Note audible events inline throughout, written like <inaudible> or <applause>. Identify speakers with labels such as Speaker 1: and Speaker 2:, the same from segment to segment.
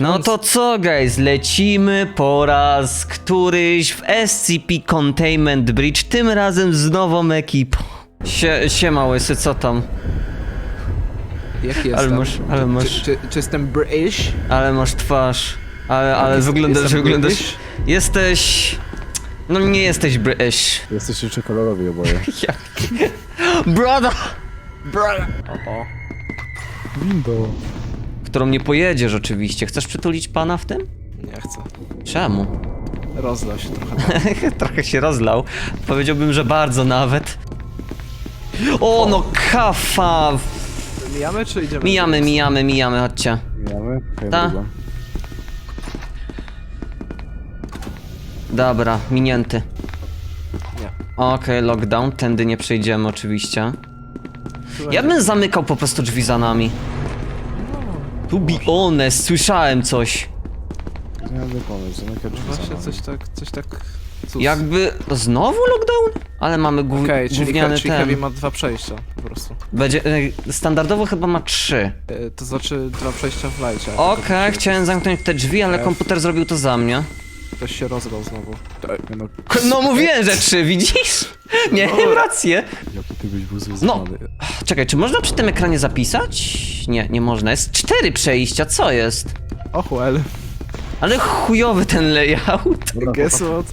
Speaker 1: No to co, guys? Lecimy po raz któryś w SCP Containment Bridge, tym razem z nową ekipą. Sie, siema, łysy, co tam?
Speaker 2: Jaki jestem?
Speaker 1: Ale masz, ale
Speaker 2: Czy,
Speaker 1: masz,
Speaker 2: czy, czy jestem British?
Speaker 1: ale masz twarz. Ale, ale
Speaker 2: Jest-
Speaker 1: wyglądasz,
Speaker 2: jestem
Speaker 1: wyglądasz...
Speaker 2: British?
Speaker 1: Jesteś... No nie jesteś British.
Speaker 3: Jesteście czekolorowi oboje. <laughs>
Speaker 1: Jak? Brother! Brother!
Speaker 2: O, o.
Speaker 3: Window.
Speaker 1: Którą nie pojedziesz oczywiście. Chcesz przytulić pana w tym?
Speaker 2: Nie chcę.
Speaker 1: Czemu?
Speaker 2: Rozlał się trochę. <laughs>
Speaker 1: Trochę się rozlał. Powiedziałbym, że bardzo nawet. O, no kafa!
Speaker 2: Mijamy czy idziemy?
Speaker 1: Mijamy, mijamy, mijamy, chodźcie.
Speaker 3: Mijamy? Okej,
Speaker 1: Ta.
Speaker 3: dobra.
Speaker 1: Dobra, minięty.
Speaker 2: Nie.
Speaker 1: Okej, lockdown, tędy nie przejdziemy oczywiście. Ja bym zamykał po prostu drzwi za nami. To be honest, słyszałem coś.
Speaker 3: Zmiany pomysł, drzwi za
Speaker 2: Właśnie coś tak, coś tak... Cóż.
Speaker 1: Jakby... Znowu lockdown? Ale mamy głów...
Speaker 2: Okej, czyli,
Speaker 1: gówniany
Speaker 2: czyli Heavy
Speaker 1: ten.
Speaker 2: ma dwa przejścia po prostu.
Speaker 1: Będzie... e, Standardowo chyba ma trzy.
Speaker 2: E, to znaczy dwa przejścia w lajcie.
Speaker 1: Okej, chciałem zamknąć te drzwi, ale
Speaker 2: F.
Speaker 1: komputer zrobił to za mnie.
Speaker 2: Ktoś się rozlał znowu.
Speaker 3: Nie No,
Speaker 1: No mówiłem, że trzy, widzisz? Miałem rację.
Speaker 3: jaki ty byś był
Speaker 1: No. Czekaj, czy można przy tym ekranie zapisać? Nie, nie można. Jest cztery przejścia, co jest?
Speaker 2: Och well.
Speaker 1: Ale chujowy ten layout. <laughs>
Speaker 3: Dobra,
Speaker 2: Guess what?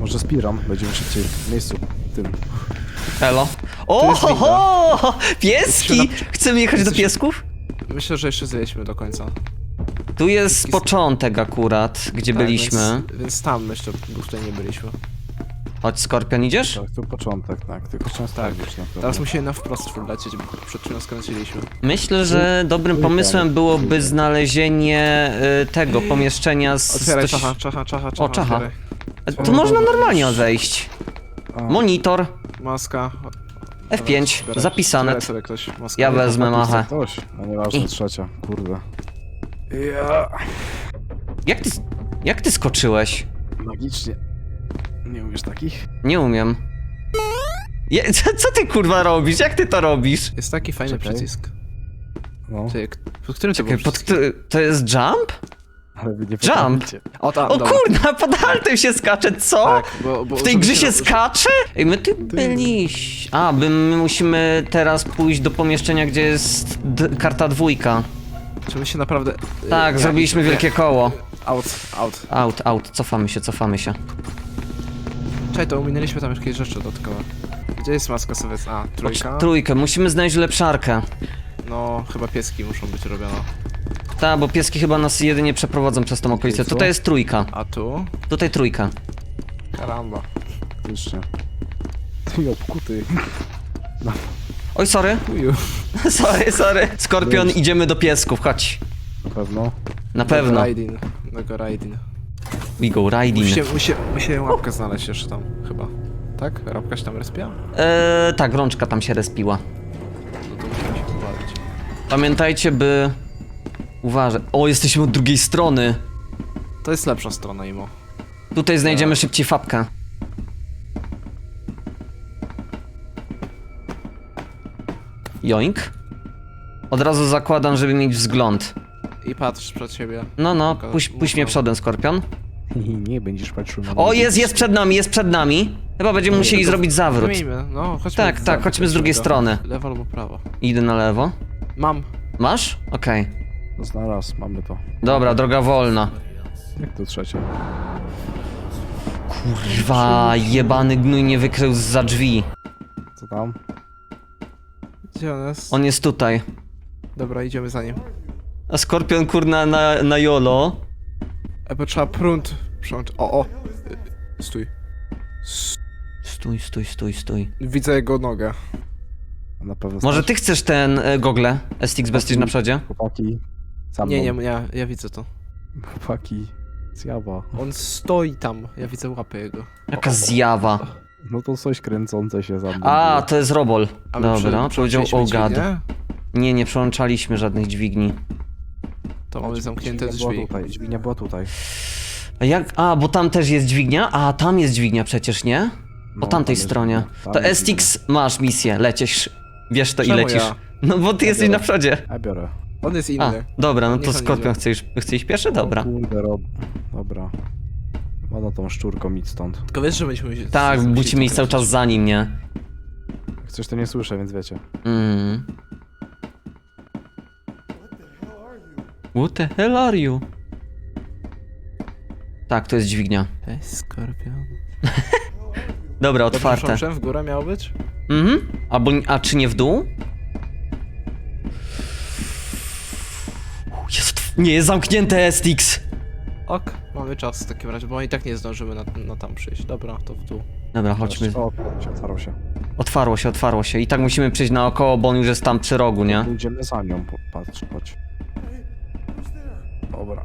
Speaker 3: Może speedrun, będziemy szybciej w miejscu tym.
Speaker 1: Elo. O, ho, ho! Pieski! Chcemy jechać do piesków?
Speaker 2: Myślę, że jeszcze zjedźmy do końca.
Speaker 1: Tu jest początek akurat, gdzie
Speaker 2: Tak,
Speaker 1: byliśmy.
Speaker 2: Więc, więc tam jeszcze, tutaj nie byliśmy.
Speaker 1: Chodź, Skorpion, idziesz?
Speaker 3: Tak, to początek, tak. Tylko chciałem
Speaker 2: Tak.
Speaker 3: sprawdzić na pewno.
Speaker 2: Teraz musimy na wprost lecieć, bo przed chwilą skręciliśmy.
Speaker 1: Myślę, że dobrym pomysłem byłoby znalezienie y, tego pomieszczenia z...
Speaker 2: Otwieraj,
Speaker 1: z
Speaker 2: czacha, czacha, czacha, czacha.
Speaker 1: O, czacha.
Speaker 2: otwieraj.
Speaker 1: Tu można normalnie odejść.
Speaker 3: A,
Speaker 1: Monitor,
Speaker 2: Maska.
Speaker 1: F5,
Speaker 2: Zbieraj-
Speaker 1: zapisane.
Speaker 2: zbieraj sobie ktoś maskę.
Speaker 1: Ja wezmę machę.
Speaker 3: Ktoś, a nieważne,
Speaker 1: I-
Speaker 3: trzecia, kurde. Ja.
Speaker 1: Jak ty, jak ty skoczyłeś?
Speaker 3: Magicznie. Nie umiesz takich?
Speaker 1: Nie umiem. Je, <laughs> co, co ty kurwa robisz? Jak ty to robisz?
Speaker 2: Jest taki fajny
Speaker 3: Czekaj.
Speaker 2: przycisk.
Speaker 3: No,
Speaker 2: Ty, pod którym to
Speaker 1: Czekaj,
Speaker 2: był
Speaker 1: pod który... To jest jump?
Speaker 3: ale wy nie potraficie.
Speaker 2: O, tam,
Speaker 1: O
Speaker 2: dobra.
Speaker 1: kurna, pod altem się skacze, co?
Speaker 2: Tak, bo, bo
Speaker 1: W tej
Speaker 2: żeby
Speaker 1: grze się
Speaker 2: roz-
Speaker 1: skacze? Ej, my tu byliśmy... A, by my musimy teraz pójść do pomieszczenia, gdzie jest d- karta dwójka.
Speaker 2: Czy my się naprawdę...
Speaker 1: Tak,
Speaker 2: e,
Speaker 1: zrobiliśmy wielkie koło.
Speaker 2: Out, out.
Speaker 1: Out, out, cofamy się, cofamy się.
Speaker 2: Czekaj, to uminęliśmy tam jakieś rzeczy dodatkowe. Gdzie jest maska sobie? A, trójka?
Speaker 1: Trójkę, musimy znaleźć lepszarkę.
Speaker 2: No, chyba pieski muszą być robione.
Speaker 1: Tak, bo pieski chyba nas jedynie przeprowadzą przez tą okolicę. Tutaj jest trójka.
Speaker 2: A tu?
Speaker 1: Tutaj trójka.
Speaker 2: Karamba.
Speaker 3: Faktycznie. Ty obkuty.
Speaker 1: Oj, sorry.
Speaker 2: Uju. <laughs>
Speaker 1: sorry, sorry. Skorpion, idziemy do piesków, chodź.
Speaker 3: Na pewno.
Speaker 1: Na pewno.
Speaker 2: Riding. Tego riding.
Speaker 1: We go riding.
Speaker 2: Musimy, musimy, musimy łapkę znaleźć jeszcze tam, chyba. Tak? Rabka się tam respia?
Speaker 1: Eee, tak, rączka tam się respiła.
Speaker 2: No to musimy się pobawić.
Speaker 1: Pamiętajcie, by... Uważaj. O, jesteśmy od drugiej strony.
Speaker 2: To jest lepsza strona, Imo.
Speaker 1: Tutaj znajdziemy szybciej fabkę. Joink. Od razu zakładam, żeby mieć wzgląd.
Speaker 2: I patrz przed siebie.
Speaker 1: No, no,
Speaker 2: Tylko
Speaker 1: puść, puść mnie przodem, Skorpion.
Speaker 3: Nie będziesz patrzył na
Speaker 1: O,
Speaker 3: mnie.
Speaker 1: jest, jest przed nami, jest przed nami. Chyba będziemy musieli
Speaker 2: tylko
Speaker 1: zrobić zawrót.
Speaker 2: No, chodźmy.
Speaker 1: Tak, tak, chodźmy z drugiej strony.
Speaker 2: Lewo albo prawo.
Speaker 1: Idę na lewo.
Speaker 2: Mam.
Speaker 1: Masz? Okej.
Speaker 3: No Znalazł, mamy to.
Speaker 1: Dobra, droga wolna.
Speaker 3: Jak to trzecia?
Speaker 1: Kurwa, jebany gnój nie wykrył za drzwi.
Speaker 3: Co tam?
Speaker 2: Gdzie on jest?
Speaker 1: On jest tutaj.
Speaker 2: Dobra, idziemy za nim.
Speaker 1: A Skorpion kurna na, na jolo.
Speaker 2: E, bo trzeba prąd przełączyć. O, o! Y, Stój.
Speaker 1: Stój, stój, stój, stój.
Speaker 2: Widzę jego nogę.
Speaker 3: A Na pewno
Speaker 1: Może
Speaker 3: znasz?
Speaker 1: ty chcesz ten e, gogle STX Vestige na przodzie?
Speaker 3: Chłopaki. Mną.
Speaker 2: Nie, nie, ja, ja widzę to.
Speaker 3: Chłopaki. Zjawa.
Speaker 2: On stoi tam, ja widzę łapy jego.
Speaker 1: Jaka zjawa.
Speaker 3: No to coś kręcące się za mną.
Speaker 1: A,
Speaker 3: było.
Speaker 1: to jest robol.
Speaker 2: A my
Speaker 1: Dobra, powiedział
Speaker 2: przełączyliśmy
Speaker 1: oh
Speaker 2: dźwignię?
Speaker 1: Nie, nie przełączaliśmy żadnych dźwigni.
Speaker 2: To mamy zamknięte
Speaker 3: Dźwignia była
Speaker 2: drzwi.
Speaker 3: Tutaj. Dźwignia była tutaj.
Speaker 1: A jak? A, bo tam też jest dźwignia? A, tam jest dźwignia przecież, nie? Po
Speaker 3: No,
Speaker 1: tamtej
Speaker 3: jest
Speaker 1: stronie.
Speaker 3: Tam
Speaker 1: To
Speaker 3: jest
Speaker 1: STX masz misję, lecisz. Wiesz to i
Speaker 2: Czemu
Speaker 1: lecisz.
Speaker 2: ja?
Speaker 1: No bo ty
Speaker 3: Ja
Speaker 1: jesteś
Speaker 3: biorę.
Speaker 1: na przodzie.
Speaker 3: Ja biorę.
Speaker 2: On jest
Speaker 1: A,
Speaker 2: inny.
Speaker 1: dobra, no
Speaker 2: Niech
Speaker 1: to
Speaker 2: on
Speaker 1: Skorpion
Speaker 2: idzie.
Speaker 1: chce, już, chce iść pierwszy? Dobra.
Speaker 3: Kurde, rob... Dobra. Ładno tą szczurką idź stąd.
Speaker 2: Tylko wiesz, że będziemy się...
Speaker 1: Tak, musimy iść cały czas za nim, nie?
Speaker 3: Jak coś to nie słyszę, więc wiecie.
Speaker 1: Mm. What the hell are you? Tak, to jest dźwignia.
Speaker 2: Ej, skorpion. <laughs>
Speaker 1: Dobra, otwarte.
Speaker 2: Dobrze, w górę miało być?
Speaker 1: Mhm. Albo, a czy nie w dół? Jest, nie jest zamknięte STX.
Speaker 2: Ok, mamy czas w takim razie, bo i tak nie zdążymy na, na tam przyjść. Dobra, to w dół.
Speaker 1: Dobra, chodźmy.
Speaker 3: O, otwarł się, otwarł się.
Speaker 1: Otwarło się, otwarło się. I tak musimy przejść naokoło, bo on już jest tam przy rogu, nie?
Speaker 3: Idziemy za nią, po- patrz, chodź. Dobra.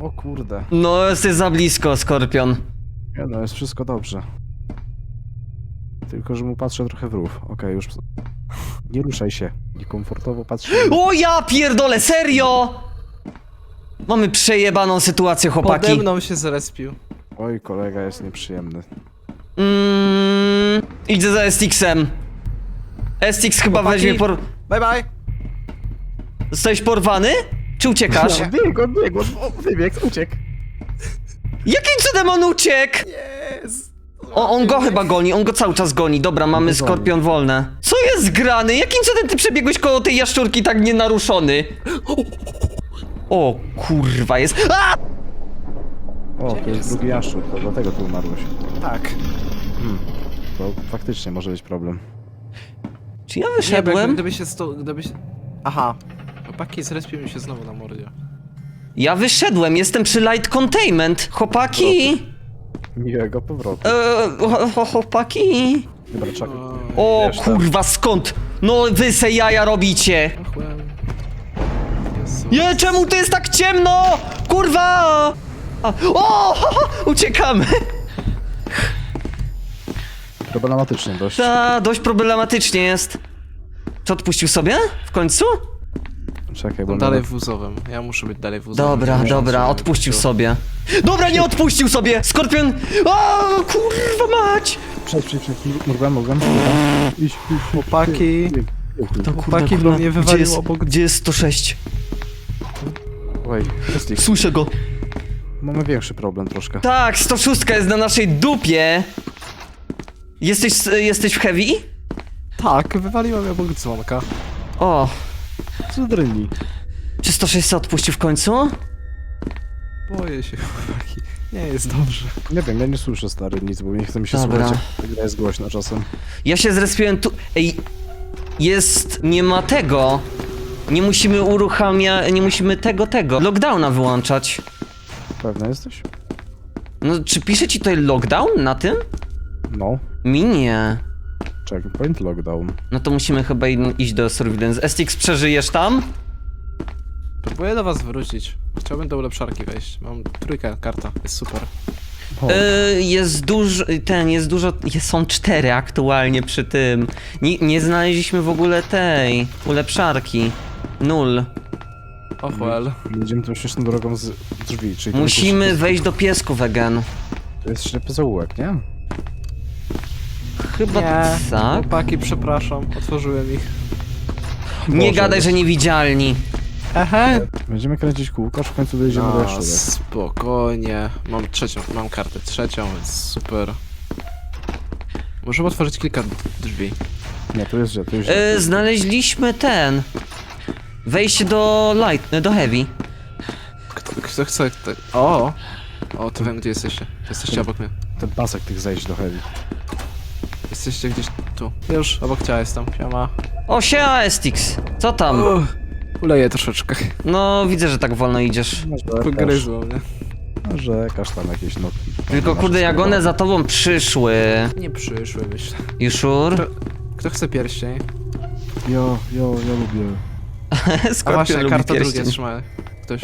Speaker 3: O kurde.
Speaker 1: No, jesteś za blisko, Skorpion.
Speaker 3: Nie no, jest wszystko dobrze. Tylko, że mu patrzę trochę w rów. Okej, już... Nie ruszaj się. Niekomfortowo patrzę.
Speaker 1: O ja pierdolę, serio! Mamy przejebaną sytuację,
Speaker 2: Pode
Speaker 1: chłopaki.
Speaker 2: mną się zrespił.
Speaker 3: Oj, kolega jest nieprzyjemny.
Speaker 1: Mm, idę za STX-em. STX chyba
Speaker 2: Chłopaki.
Speaker 1: weźmie por...
Speaker 2: Bye bye!
Speaker 1: Jesteś porwany? Czy uciekasz?
Speaker 3: Biegł, on biegł, on wybiegł, uciekł.
Speaker 1: Jakim cudem on uciekł?
Speaker 2: Jest!
Speaker 1: O, on go chyba goni, on go cały czas goni. Dobra, mamy
Speaker 3: goni.
Speaker 1: skorpion wolne. Co jest grany? Jakim cudem ty przebiegłeś koło tej jaszczurki tak nienaruszony? O, kurwa jest. A!
Speaker 3: O, to jest drugi jaszczur, to dlatego tu umarłeś.
Speaker 2: Tak.
Speaker 3: Hmm. To faktycznie może być problem.
Speaker 1: Czy ja
Speaker 2: Nie, bo
Speaker 1: wyszedłem?
Speaker 2: gdyby się sto... gdyby się... Aha. Chłopaki zrespił mi się znowu na mordzie.
Speaker 1: Ja wyszedłem, jestem przy light containment. Chłopaki!
Speaker 3: Miłego powrotu.
Speaker 1: Eee, chłopaki!
Speaker 3: Dobra, czekaj.
Speaker 1: O kurwa, skąd? No wy se jaja robicie!
Speaker 2: Jezu.
Speaker 1: Nie, czemu to jest tak ciemno? Kurwa! A, o! Uciekamy!
Speaker 3: Problematycznie dość.
Speaker 1: Ta, dość problematycznie jest. Czy odpuścił sobie? W końcu?
Speaker 3: Czekaj, bo
Speaker 2: On dalej w wózowym. Ja muszę być dalej w wózowym.
Speaker 1: Dobra,
Speaker 2: Muszę
Speaker 1: dobra,
Speaker 2: się
Speaker 1: odpuścił sobie. Dobra, nie odpuścił sobie! Skorpion! O, kurwa mać!
Speaker 3: Przejdź, przejdź, przejdź. Mogłem, mogłem. Idź, idź.
Speaker 2: Chłopaki.
Speaker 1: To
Speaker 2: Chłopaki, bo mnie
Speaker 1: Gdzie
Speaker 2: wywaliło
Speaker 1: jest,
Speaker 2: obok...
Speaker 1: gdzie jest 106?
Speaker 3: Oj.
Speaker 1: Słyszę go.
Speaker 3: Mamy większy problem troszkę.
Speaker 1: Tak, 106 jest na naszej dupie. Jesteś, jesteś w heavy?
Speaker 2: Tak, wywaliło mnie obok dzwonka.
Speaker 1: O,
Speaker 3: Co dryni?
Speaker 1: czy 106 odpuścił w końcu?
Speaker 2: Boję się, chłopaki. Nie jest dobrze.
Speaker 3: Nie wiem, ja nie słyszę stary nic, bo nie chce mi się
Speaker 1: Dobra.
Speaker 3: słuchać, jak ta gra jest głośna czasem.
Speaker 1: Ja się zrespiłem tu. Ej, jest. Nie ma tego. Nie musimy uruchamia. Nie musimy tego, tego. Lockdowna wyłączać.
Speaker 3: Pewna jesteś?
Speaker 1: No, czy pisze ci tutaj lockdown na tym?
Speaker 3: No.
Speaker 1: Mi nie.
Speaker 3: Checkpoint lockdown.
Speaker 1: No to musimy chyba in- iść do surveillance. STX przeżyjesz tam?
Speaker 2: Próbuję do was wrócić. Chciałbym do ulepszarki wejść. Mam trójkę, karta. Jest super.
Speaker 3: O,
Speaker 1: Yy, jest dużo. Ten, jest dużo. Jest, są cztery aktualnie przy tym. Nie, nie znaleźliśmy w ogóle tej ulepszarki. Nul.
Speaker 2: Oh well.
Speaker 3: Jedziemy tą śmieszną drogą z drzwi, czyli...
Speaker 1: Musimy
Speaker 3: jest-
Speaker 1: wejść do piesku vegan.
Speaker 3: To jest ślepy zaułek, nie?
Speaker 1: Chyba
Speaker 2: Nie,
Speaker 1: tak.
Speaker 2: chłopaki, przepraszam. Otworzyłem ich.
Speaker 1: Nie
Speaker 3: Boże.
Speaker 1: gadaj, że niewidzialni.
Speaker 2: Ehe.
Speaker 3: Będziemy kręcić kółko, aż w końcu dojedziemy do
Speaker 2: No,
Speaker 3: jaszczurek.
Speaker 2: spokojnie. Mam trzecią, mam kartę trzecią, więc super. Możemy otworzyć kilka drzwi.
Speaker 3: Nie, tu jest gdzie, tu jest
Speaker 1: Yy,
Speaker 3: gdzie.
Speaker 1: znaleźliśmy ten. Wejście do light, do heavy.
Speaker 2: Kto, kto chce... Kto... O! O, to wiem gdzie jesteście. Jesteście obok mnie.
Speaker 3: Ten pasek tych zejść do heavy.
Speaker 2: Jesteście gdzieś tu. Już, obok ciała jestem. Siema.
Speaker 1: O, siema Stix. Co tam?
Speaker 2: Uff, uleję troszeczkę.
Speaker 1: No, widzę, że tak wolno idziesz.
Speaker 3: Narzekasz,
Speaker 2: Pogryzło mnie.
Speaker 3: narzekasz tam jakieś notki.
Speaker 1: Tylko kurde, jak one za tobą przyszły.
Speaker 2: Nie przyszły, myślę.
Speaker 1: You sure?
Speaker 2: Kto chce pierścień?
Speaker 3: Jo, jo, ja lubię. <laughs>
Speaker 2: A właśnie,
Speaker 1: lubi
Speaker 2: karta drugie
Speaker 1: pierścień.
Speaker 2: trzyma. Ktoś.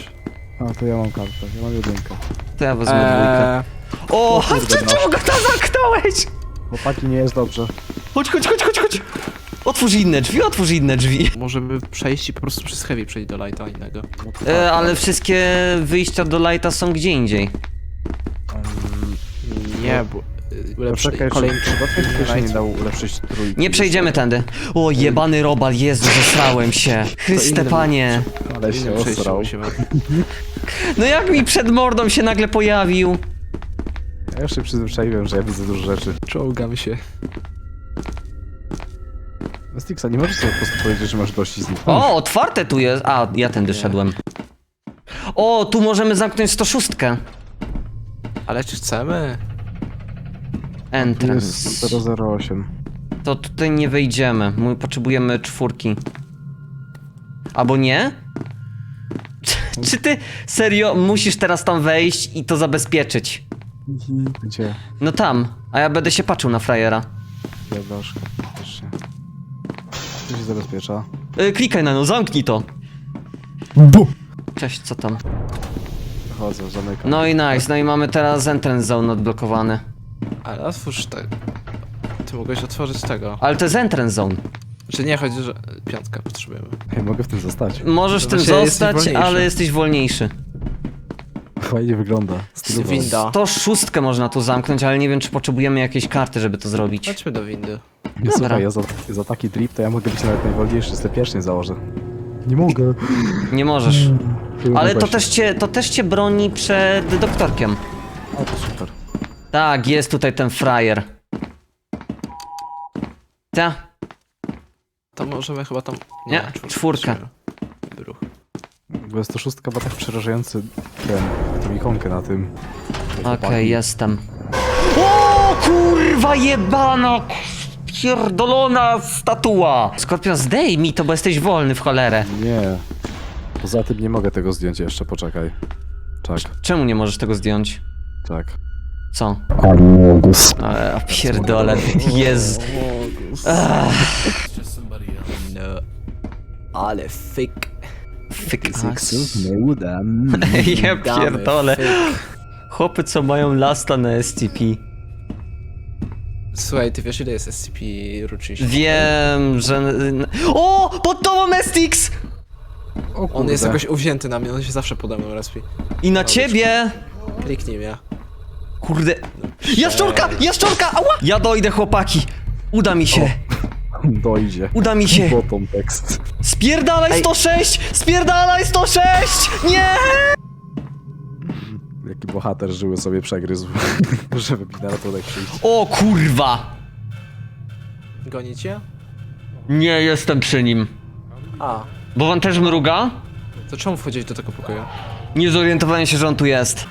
Speaker 3: A, to ja mam kartę, ja mam jedynkę.
Speaker 1: To ja wezmę dwójkę.
Speaker 2: Eee,
Speaker 1: O,
Speaker 3: o kurde,
Speaker 1: czy czemu go tam zamknąłeś?
Speaker 3: Chłopaki, nie jest dobrze.
Speaker 1: Chodź, chodź, chodź, chodź, chodź. Otwórz inne drzwi, otwórz inne drzwi.
Speaker 2: możemy przejść i po prostu przez heavy przejść do lighta innego.
Speaker 3: No
Speaker 1: E,
Speaker 3: tak,
Speaker 1: ale wszystkie wyjścia do lighta są gdzie indziej.
Speaker 2: Nie, bo y, ulepszy,
Speaker 3: Poczekaj,
Speaker 2: kolejny
Speaker 3: przypadkiem ktoś nie dał ulepszyć trójki?
Speaker 1: Nie przejdziemy tędy. O, jebany robal, Jezu, zesrałem się. Chryste panie.
Speaker 3: Ale się
Speaker 2: innym przejściu
Speaker 3: osrał.
Speaker 2: musimy. <laughs>
Speaker 1: No jak mi przed mordą się nagle pojawił?
Speaker 3: Ja już się przyzwyczaiłem, że ja widzę dużo rzeczy.
Speaker 2: Czołgam się.
Speaker 3: Stixa, nie możesz sobie po prostu powiedzieć, że masz dość z nich.
Speaker 1: O, otwarte tu jest. A, ja tędy
Speaker 2: Nie.
Speaker 1: szedłem. O, tu możemy zamknąć 106.
Speaker 2: Ale czy chcemy?
Speaker 1: Entrance.
Speaker 3: Jest 008.
Speaker 1: To tutaj nie wejdziemy. My potrzebujemy czwórki. Albo nie? <laughs> Czy ty serio musisz teraz tam wejść i to zabezpieczyć?
Speaker 3: Gdzie?
Speaker 1: No tam, a ja będę się patrzył na frajera.
Speaker 3: Jadasz, się. Co się zabezpiecza?
Speaker 1: Yy, klikaj na no, zamknij to. Cześć, co tam?
Speaker 3: Chodzę, zamykam.
Speaker 1: No i nice, no i mamy teraz entrance zone odblokowany.
Speaker 2: Ale otwórz tak. Ty mogłeś otworzyć tego.
Speaker 1: Ale to jest entrance zone.
Speaker 2: Czy nie chodzi, że piątkę potrzebujemy.
Speaker 3: Hej, mogę w tym zostać.
Speaker 1: Możesz w tym
Speaker 2: właśnie jesteś
Speaker 1: zostać,
Speaker 2: wolniejszy.
Speaker 1: ale jesteś wolniejszy.
Speaker 3: Fajnie wygląda. Stylowo.
Speaker 2: Winda.
Speaker 1: To szóstkę można tu zamknąć, ale nie wiem, czy potrzebujemy jakiejś karty, żeby to zrobić.
Speaker 2: Chodźmy do windy.
Speaker 3: Nie,
Speaker 1: Dobra.
Speaker 3: słuchaj, ja za, za taki drip to ja mogę być nawet najwolniejszy, sobie pierwszy założę. Nie mogę.
Speaker 1: Nie możesz. Ale to też cię, to też cię broni przed doktorkiem.
Speaker 3: O, to super.
Speaker 1: Tak, jest tutaj ten frajer. Ta,
Speaker 2: To możemy chyba tam...
Speaker 1: Nie, czwórkę.
Speaker 2: Bruch.
Speaker 3: Bo jest to szóstka, bo tak przerażający ten, tą ikonkę na tym.
Speaker 1: okej, jestem. O kurwa jebana! Pierdolona statua! Skorpion, zdejmij to, bo jesteś wolny w cholerę.
Speaker 3: Nie. Poza tym nie mogę tego zdjąć jeszcze, poczekaj. Tak,
Speaker 1: Czemu nie możesz tego zdjąć?
Speaker 3: tak.
Speaker 1: Co?
Speaker 3: Amogus.
Speaker 1: A, pierdolę, jest.
Speaker 2: No. Ale.
Speaker 1: Fyk.
Speaker 3: nie uda.
Speaker 1: Ja pierdolę. Chłopy, co mają lasta na SCP.
Speaker 2: Słuchaj, ty wiesz ile jest SCP rocznicy?
Speaker 1: Wiem, że... O! Pod tobą Estix!
Speaker 3: O
Speaker 2: On jest jakoś uwzięty na mnie, on się zawsze pode mną respi.
Speaker 1: I na ciebie!
Speaker 2: Kliknij mnie.
Speaker 1: Kurde. Jaszczurka! Jaszczurka! Ała! Ja dojdę, chłopaki. Uda mi się.
Speaker 3: Dojdzie.
Speaker 1: Uda mi się.
Speaker 3: Bottom tekst.
Speaker 1: Spierdalaj 106! Spierdalaj 106! Nie!
Speaker 3: Jaki bohater żyły sobie przegryzł, <laughs> żeby mi na ratunek przyjść.
Speaker 1: O kurwa!
Speaker 2: Gonicie?
Speaker 1: Nie jestem przy nim.
Speaker 2: A,
Speaker 1: Bo wam też mruga?
Speaker 2: to czemu wchodziłeś do tego pokoju?
Speaker 1: Nie zorientowałem się, że on tu jest.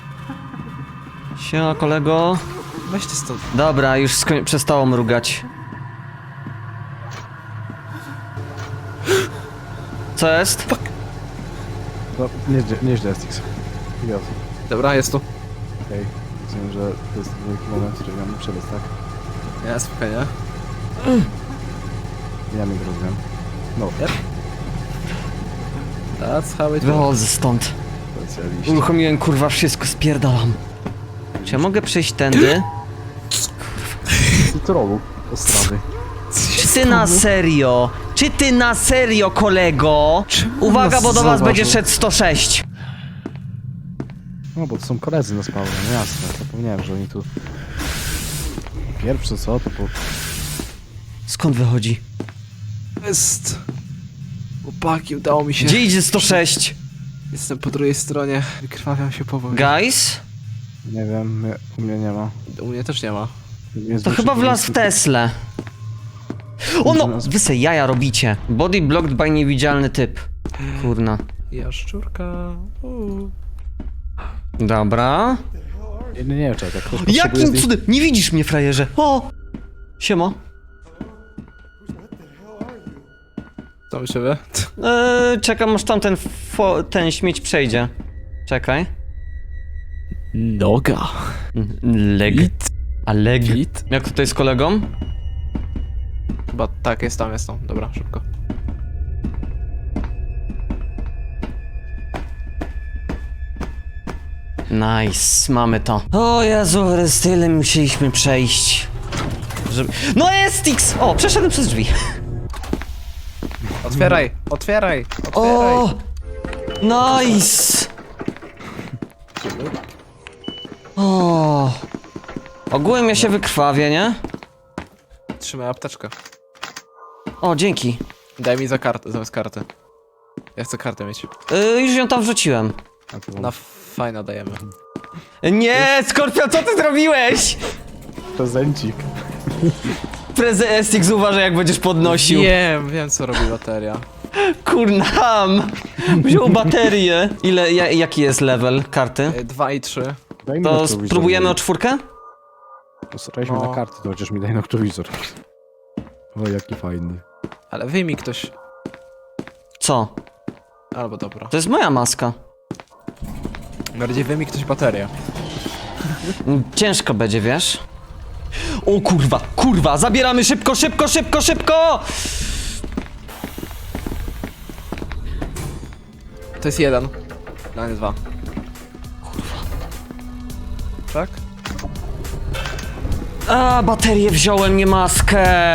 Speaker 1: Siema, kolego.
Speaker 2: Weźcie stąd.
Speaker 1: Dobra, już przestało mrugać. Co jest?
Speaker 3: No, nieźle, nieźle. Ja,
Speaker 2: Dobra, jest tu.
Speaker 3: okej. Rozumiem, że to jest wielki moment, w którym ja muszę przebiec, tak?
Speaker 2: Nie, spokojnie.
Speaker 3: Ja nie rozumiem. No,
Speaker 2: That's how it works.
Speaker 1: Wychodzę stąd. Uruchomiłem kurwa wszystko, spierdalam. Czy ja mogę przejść tędy?
Speaker 3: Trollu. Ostrady.
Speaker 1: Czy ty na serio? Czy ty na serio, kolego? Uwaga, bo do was
Speaker 3: Zauważył.
Speaker 1: będzie szedł 106.
Speaker 3: No, bo to są koledzy na spawnie, no jasne. Zapomniałem, że oni tu... Pierwsze co, to po...
Speaker 1: Skąd wychodzi?
Speaker 2: Jest. Chłopaki, udało mi się.
Speaker 1: Gdzie idzie 106?
Speaker 2: Jestem po drugiej stronie. Wykrwawiam się powoli.
Speaker 1: Guys?
Speaker 3: Nie wiem, u mnie nie ma.
Speaker 2: U mnie też nie ma.
Speaker 3: Jest
Speaker 1: To chyba wlazł w
Speaker 3: miejscu-
Speaker 1: Teslę. O no! Wy se jaja robicie. Body blocked by niewidzialny typ. Kurna.
Speaker 2: Jaszczurka. Uuu.
Speaker 1: Dobra.
Speaker 3: Nie, nie, nie, czekaj. Ktoś potrzebuje
Speaker 1: Jakim
Speaker 3: zdjęć-
Speaker 1: cudem? Nie widzisz mnie, frajerze. O! Siema.
Speaker 2: Co u ciebie?
Speaker 1: Eee, czekam aż tamten fo- ten śmieć przejdzie. Czekaj.
Speaker 2: Noga.
Speaker 1: Leg. A leg.
Speaker 2: Git.
Speaker 1: Jak tutaj z kolegą?
Speaker 2: Chyba tak, jest tam, jest tam. Dobra, szybko.
Speaker 1: Nice, mamy to. O Jezu, z tyle musieliśmy przejść. Żeby... No jest X! O, przeszedłem przez drzwi.
Speaker 2: Otwieraj, otwieraj, otwieraj.
Speaker 1: O! Nice! O! Ogółem ja się wykrwawię, nie?
Speaker 2: Trzymaj apteczkę.
Speaker 1: O, dzięki.
Speaker 2: Daj mi za kartę, zamiast karty. Ja chcę kartę mieć.
Speaker 1: Yy, już ją tam wrzuciłem.
Speaker 2: Na fajna dajemy.
Speaker 1: Nie, Skorpion, co ty zrobiłeś?
Speaker 3: prezencik.
Speaker 1: Preze SX uważaj jak będziesz podnosił.
Speaker 2: Wiem, wiem co robi bateria.
Speaker 1: Kurnam. Wziął baterię. Ile, ja, jaki jest level karty?
Speaker 2: Y, Dwa i trzy.
Speaker 3: Daj
Speaker 1: To spróbujemy o czwórkę?
Speaker 3: Postaraliśmy
Speaker 2: No.
Speaker 3: na karty, to chociaż mi daj noktowizor. O, jaki fajny.
Speaker 2: Ale wyjmij ktoś.
Speaker 1: Co?
Speaker 2: Albo dobra.
Speaker 1: To jest moja maska.
Speaker 2: Bardziej wyjmij ktoś baterię.
Speaker 1: Mm, Ciężko będzie, wiesz? O kurwa, kurwa, zabieramy szybko, szybko, szybko, szybko!
Speaker 2: To jest jeden. No nie dwa.
Speaker 1: A, baterię wziąłem, nie maskę.